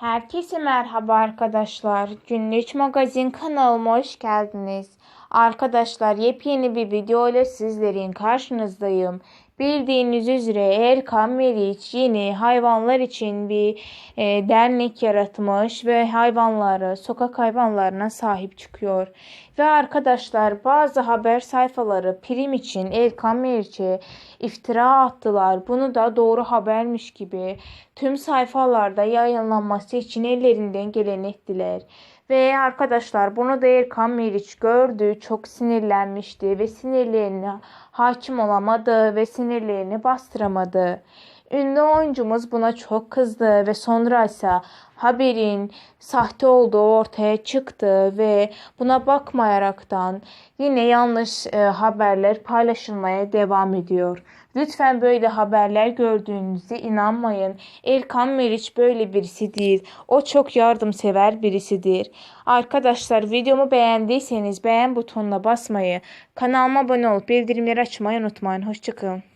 Herkese merhaba arkadaşlar. Günlük Magazin kanalıma hoş geldiniz. Arkadaşlar yepyeni bir video ile sizlerin karşınızdayım. Bildiğiniz üzere Erkan Meriç yeni hayvanlar için bir e, dernek yaratmış ve hayvanları, sokak hayvanlarına sahip çıkıyor. Ve arkadaşlar bazı haber sayfaları prim için Erkan Meriç'e iftira attılar. Bunu da doğru habermiş gibi tüm sayfalarda yayınlanması için ellerinden geleni ettiler. Ve arkadaşlar bunu da Erkan Meriç gördü. Çok sinirlenmişti ve sinirlerine hakim olamadı ve sinirlerini bastıramadı. Ünlü oyuncumuz buna çok kızdı ve sonra ise haberin sahte olduğu ortaya çıktı ve buna bakmayaraktan yine yanlış e, haberler paylaşılmaya devam ediyor. Lütfen böyle haberler gördüğünüzde inanmayın. Erkan Meriç böyle birisi değil. O çok yardımsever birisidir. Arkadaşlar videomu beğendiyseniz beğen butonuna basmayı, kanalıma abone olup bildirimleri açmayı unutmayın. Hoşçakalın.